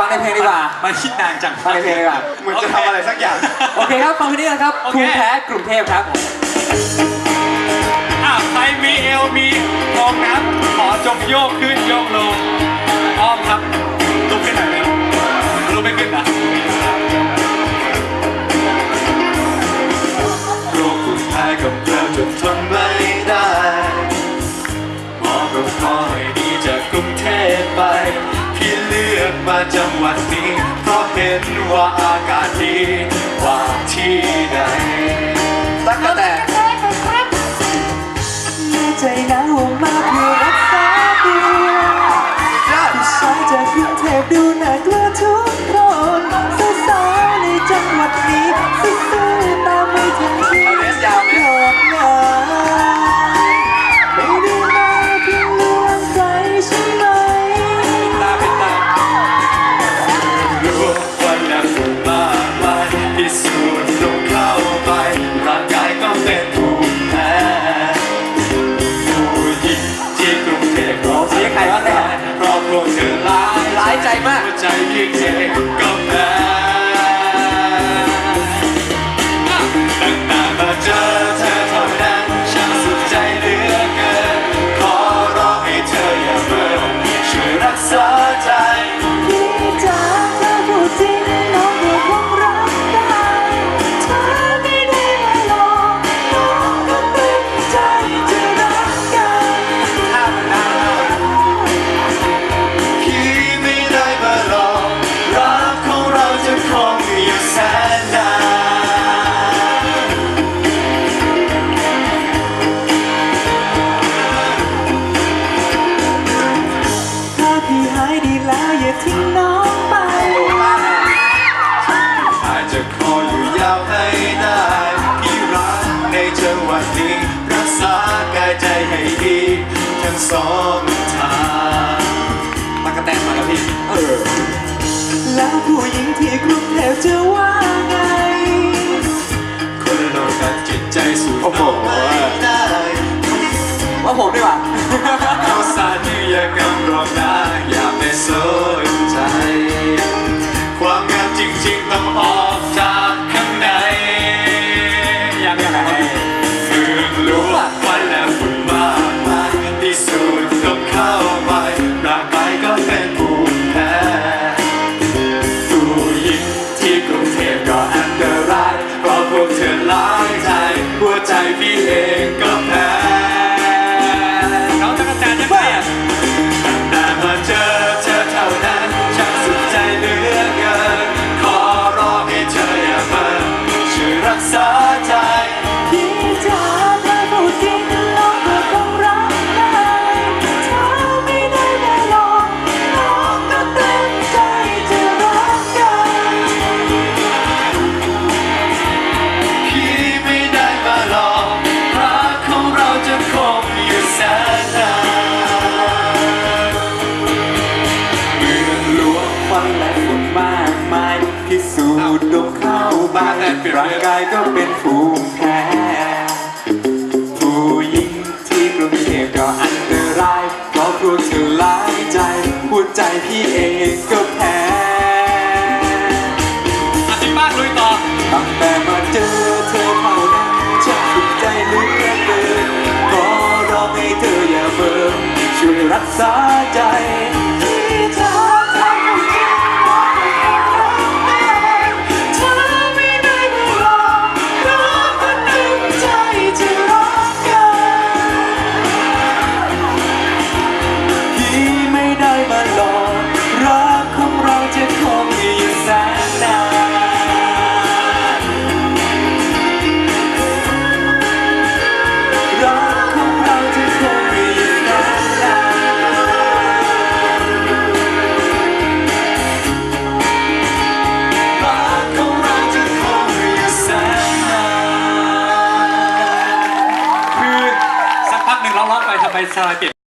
ฟังในเพลงดีกว่ามันคิดนานจังฟังในเพลงดีกว่า เหมือนจะทำอะไรสักอย่าง โอเคครับ ฟังเพลงนี้กันครับโอเคภูมิแพ้กรุงเทพครับ อะใครมีเอลมีฟองน้ำขอจงโยกขึ้นโยกลงอ้อมครับลุกขึ้นหน่อยเร็วลุกไม่ขึ้นนะโรคภูมิแพ้กับเราจนทนไม่ได้หมอก็ขอให้ มาจังหวัดนี้เพราะเห็นว่าอากาศดีกว่าที่ใด มาก สองทางตั๊กกะแตนมาแล้วพี่ เออ แล้วผู้หญิงที่กรุงเทพจะว่าไง คนละโลกกับจิตใจสู่โอ้โหต่อไม่ได้ว่าผมดีกว่า เขาสาดที่อยากำรองได้อย่าไปสน นมากมายที่สูดดมเข้าไปร่างกายก็เป็นภูมิแพ้ผู้หญิงที่กรุงเทพก็อันตรายเพราะพวกเธอหลายใจหัวใจพี่เองก็แพ้อธิบานลุยต่อตั้งแต่มาเจอเธอเท่านั้นฉันสุดใจเหลือเกินขอร้องให้เธออย่าเบิ่มช่วยรักษาใจ คือสั